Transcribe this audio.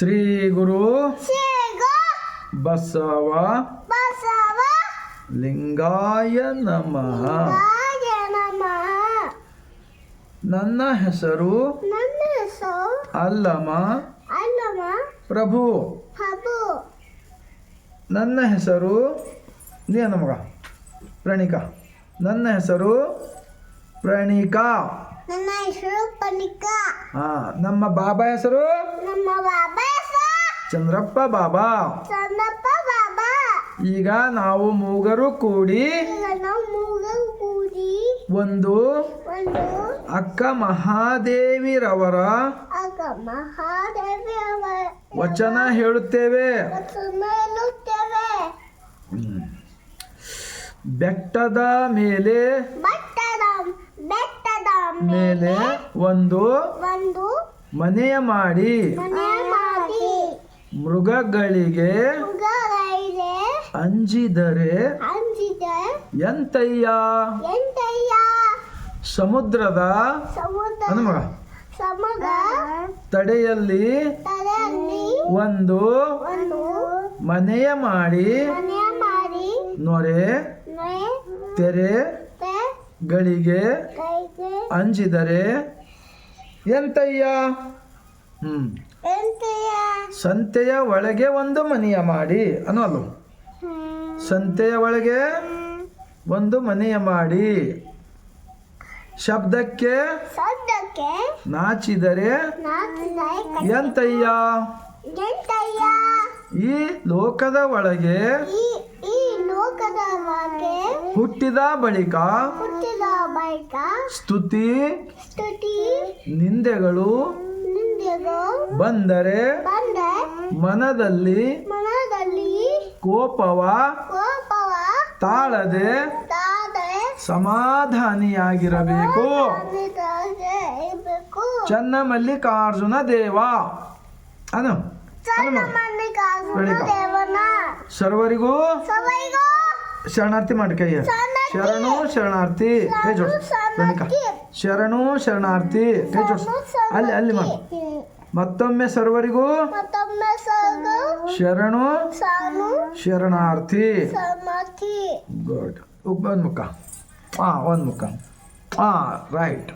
ಶ್ರೀ ಗುರು ಬಸವ ಬಸವ ಲಿಂಗಾಯ ನಮಃ. ನನ್ನ ಹೆಸರು ಅಲ್ಲಮ ಅಲ್ಲಮ ಪ್ರಭು. ನನ್ನ ಹೆಸರು ನೀ ಮಗ ಪ್ರಣಿಕಾ. ನನ್ನ ಹೆಸರು ಪ್ರಣೀಕಾ. ನನ್ನ ಹೆಸರು ಪನಿಕಾ. ಹಾ ನಮ್ಮ ಬಾಬಾ ಹೆಸರು? ನಮ್ಮ ಬಾಬಾ ಹೆಸರು? ಚಂದ್ರಪ್ಪ ಬಾಬಾ. ಚಂದ್ರಪ್ಪ ಬಾಬಾ. ಈಗ ನಾವು ಮೂಗರು ಕೂಡಿ ಈಗ ನಾವು ಮೂಗ ಕೂಡಿ ಒಂದು ಒಂದು ಅಕ್ಕ ಮಹಾದೇವಿರವರ ಆಗ ಮಹಾದೇವಿ ಅವರ ವಚನ ಹೇಳುತ್ತೇವೆ. ಬೆಟ್ಟದ ಮೇಲೆ ಬೆಟ್ಟದ ಬೆಟ್ಟದ ಮೇಲೆ ಒಂದು ಒಂದು ಮನೆಯ ಮಾಡಿ. ಮನೆ ಮಾಡಿ. ಮೃಗಗಳಿಗೆ ಮೃಗಗಳಿಗೆ ಅಂಜಿದರೆ ಅಂಜಿದೆ ಎಂತಯ್ಯ? ಸಮುದ್ರದ ಸಮುದ್ರ ತಡೆಯಲ್ಲಿ ಒಂದು ಒಂದು ಮನೆಯ ಮಾಡಿ. ನೊರೆ ತೆರೆ ಕೈಗೆ ಅಂಜಿದರೆ ಎಂತಯ್ಯ? ಹ್ಮ್. ಸಂತೆಯ ಒಳಗೆ ಒಂದು ಮನೆಯ ಮಾಡಿ ಅನ್ನೋದು. ಸಂತೆಯ ಒಳಗೆ ಒಂದು ಮನೆಯ ಮಾಡಿ. ಶಬ್ದಕ್ಕೆ ನಾಚಿದರೆ ಎಂತಯ್ಯ? ಈ ಲೋಕದ ಒಳಗೆ ಹುಟ್ಟಿದ ಬಳಿಕ ಸ್ತುತಿ. ಸ್ತುತಿ. ನಿಂದೆಗಳು. ನಿಂದೆಗೂ ಬಂದರೆ. ಬಂದೆ. ಮನದಲ್ಲಿ. ಮನದಲ್ಲಿ. ಕೋಪವ. ಕೋಪವ. ತಾಳದೆ. ಸಮಾಧಾನಿಯಾಗಿರಬೇಕು. ಚನ್ನ ಮಲ್ಲಿಕಾರ್ಜುನ ದೇವ. ಅನು. ಸರ್ವರಿಗೂ ಶರಣಾರ್ಥಿ ಮಾಡಿ ಕೈಯ. ಶರಣು ಶರಣಾರ್ಥಿ ಕೈ ಜೋಡಿಸಿ. ಶರಣು ಪ್ರಣೀಕ. ಶರಣು ಶರಣಾರ್ಥಿ ಕೈ ಜೋಡಿಸಿ. ಅಲ್ಲಿ ಅಲ್ಲಿ ಮಾಡಿ. ಮತ್ತೊಮ್ಮೆ ಸರ್ವರಿಗೂ ಶರಣು ಶರಣಾರ್ಥಿ. ಗುಡ್ ಒಂದು ಮುಖ. ಹಾಂ ಒಂದು ಮುಖ. ಹಾಂ ರೈಟ್